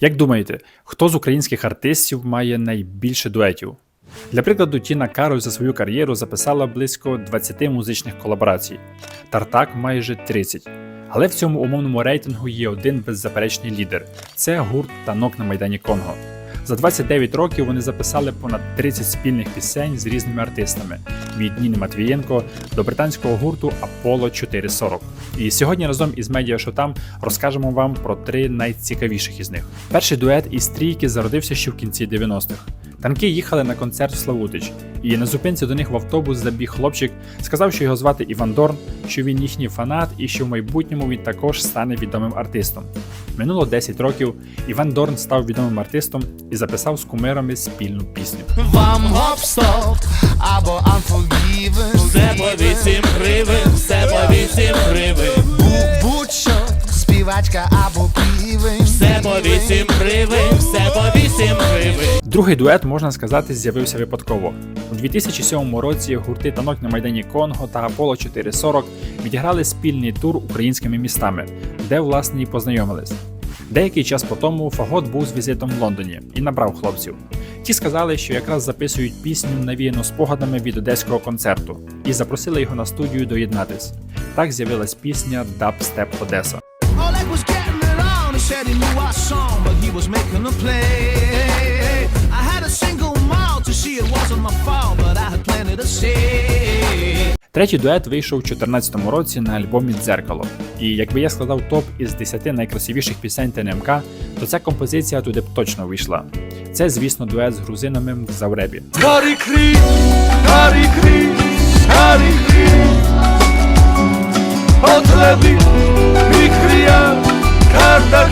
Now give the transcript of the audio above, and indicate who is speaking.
Speaker 1: Як думаєте, хто з українських артистів має найбільше дуетів? Для прикладу, Тіна Кароль за свою кар'єру записала близько 20 музичних колаборацій, Тартак майже 30. Але в цьому умовному рейтингу є один беззаперечний лідер це гурт танок на Майдані Конго. За 29 років вони записали понад 30 спільних пісень з різними артистами від Ніни Матвієнко до британського гурту Apollo 440. І сьогодні разом із Медіа Шотам розкажемо вам про три найцікавіших із них. Перший дует із трійки зародився ще в кінці 90-х. Танки їхали на концерт в Славутич, і на зупинці до них в автобус забіг хлопчик, сказав, що його звати Іван Дорн, що він їхній фанат і що в майбутньому він також стане відомим артистом. Минуло 10 років. Іван Дорн став відомим артистом і записав з кумирами спільну пісню.
Speaker 2: Вам гоп-стоп або Unforgiven
Speaker 3: Все по вісім гривень, все по вісім гривень,
Speaker 2: Бу- Будь-що, співачка або півень
Speaker 3: все по вісім гривень, все по вісім гривень.
Speaker 1: Другий дует, можна сказати, з'явився випадково. У 2007 році гурти танок на Майдані Конго та Аполло 440 відіграли спільний тур українськими містами, де власне і познайомились. Деякий час по тому Фагот був з візитом в Лондоні і набрав хлопців. Ті сказали, що якраз записують пісню навіяну спогадами від одеського концерту, і запросили його на студію доєднатись. Так з'явилась пісня Дабстеп Одеса. Третій дует вийшов у 2014 році на альбомі Дзеркало. І якби я складав топ із 10 найкрасивіших пісень ТНМК, то ця композиція туди б точно вийшла. Це, звісно, дует з грузинами в Завребі.
Speaker 4: Гарі Кріс, Гарі Кріс, Гарі Кріс От мікрія, карта